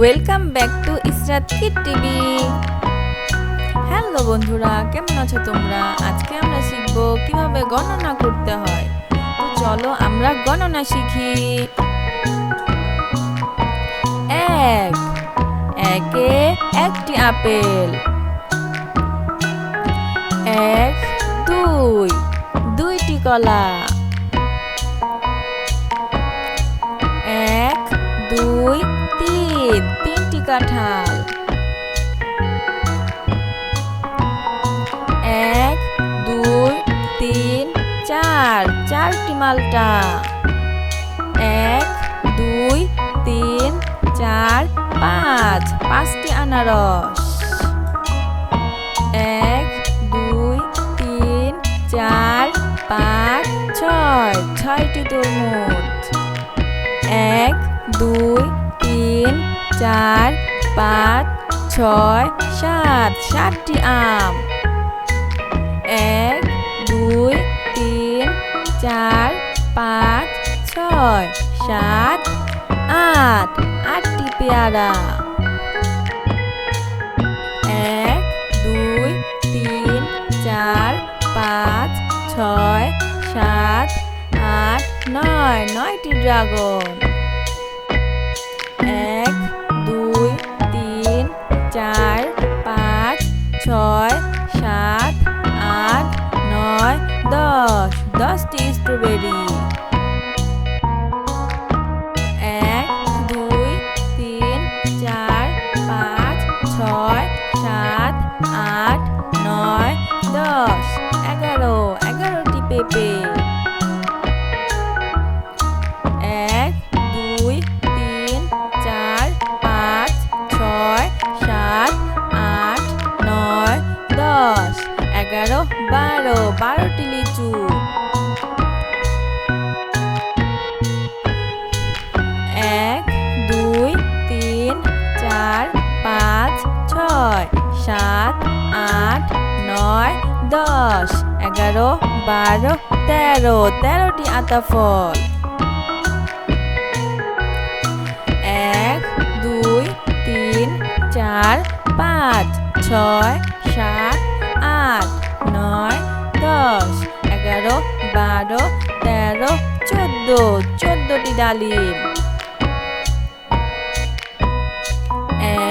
Welcome back to Israt kid TV hello বন্ধুরা, কেমন আছো তোমরা? আজকে আমরা শিখব কীভাবে গণনা করতে হয়। তো চলো আমরা গণনা শিখি। এক, একে একটি আপেল। এক, দুই, দুইটি কলা। এক, দুই তিনটি কাঁঠাল। এক, দুই, তিন, চার। চারটি মালটা। এক, দুই, তিন, চার, পাঁচ। পাঁচটি আনারস। এক, দুই, তিন, চার, পাঁচ, ছয়। ছয়টি তরমুজ। এক, দুই, তিন চার, পাঁচ, ছয়, সাত, সাতটি আম। এক, দুই, তিন, চার, পাঁচ, ছয়, সাত, আট, আটটি পেয়ারা। এক, দুই, তিন, চার, পাঁচ, ছয়, সাত, আট, নয়, নয়টি ড্রাগন। চার, পাঁচ, ছয়, সাত, আট, নয়, দশ। দশটি স্ট্রবেরি এক, দুই, তিন, চার, পাঁচ, ছয়, সাত, আট, নয়, দশ। এগারো। এগারোটি পেঁপে। বারো, বারোটি লিচু। এক, দুই, তিন, চার, পাঁচ, ছয়, সাত, আট, নয়, দশ, এগারো, বারো, তেরো, তেরোটি আতা ফল এক, দুই, তিন, চার, পাঁচ, ছয়, সাত, আট বারো, তেরো, চোদ্দ, চোদ্দটি ডালিম।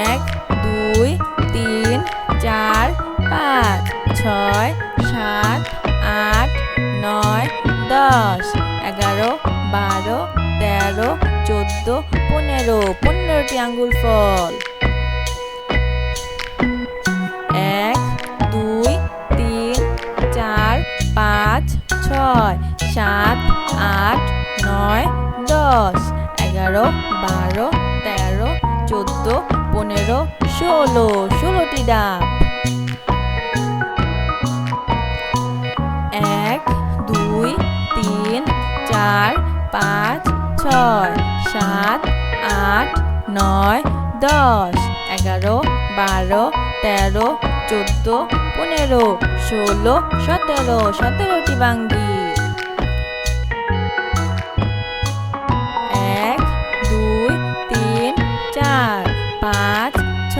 এক, দুই, তিন, চার, পাঁচ, ছয়, সাত, আট, নয়, দশ, এগারো, বারো, তেরো, চোদ্দ, পনেরো। পনেরোটি আঙ্গুর ফল। চোদ্দ, পনেরো, ষোলো, ষোলোটি ডাব। এক, দুই, তিন, চার, পাঁচ, ছয়, সাত, আট, নয়, দশ, এগারো, বারো, তেরো, চোদ্দ, পনেরো, ষোলো, সতেরো, সতেরোটি বাঙ্গি।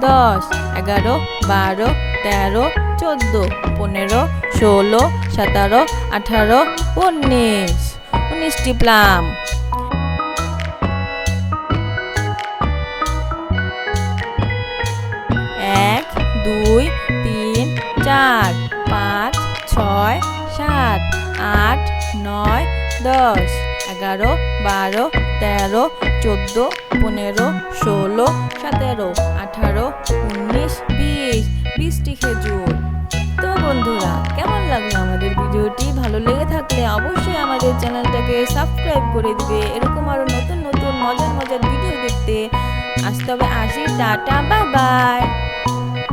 দশ, এগারো, বারো, তেরো, চোদ্দ, পনেরো, ষোলো, সতেরো, আঠারো, উনিশ। উনিশটি প্লাম। এক, দুই, তিন, চার, পাঁচ, ছয়, সাত, আট, নয়, দশ, এগারো, বারো, তেরো চোদ্দ, পনেরো, ষোলো, সতেরো, আঠারো, উনিশ, বিশ বিশটি খেজুর। তো বন্ধুরা, কেমন লাগল আমাদের ভিডিওটি? ভালো লেগে থাকলে অবশ্যই আমাদের চ্যানেলটাকে সাবস্ক্রাইব করে দিবে। এরকম আরও নতুন নতুন, মজার মজার ভিডিও দেখতে। আসতে হবে আসি, টাটা, বাই বাই।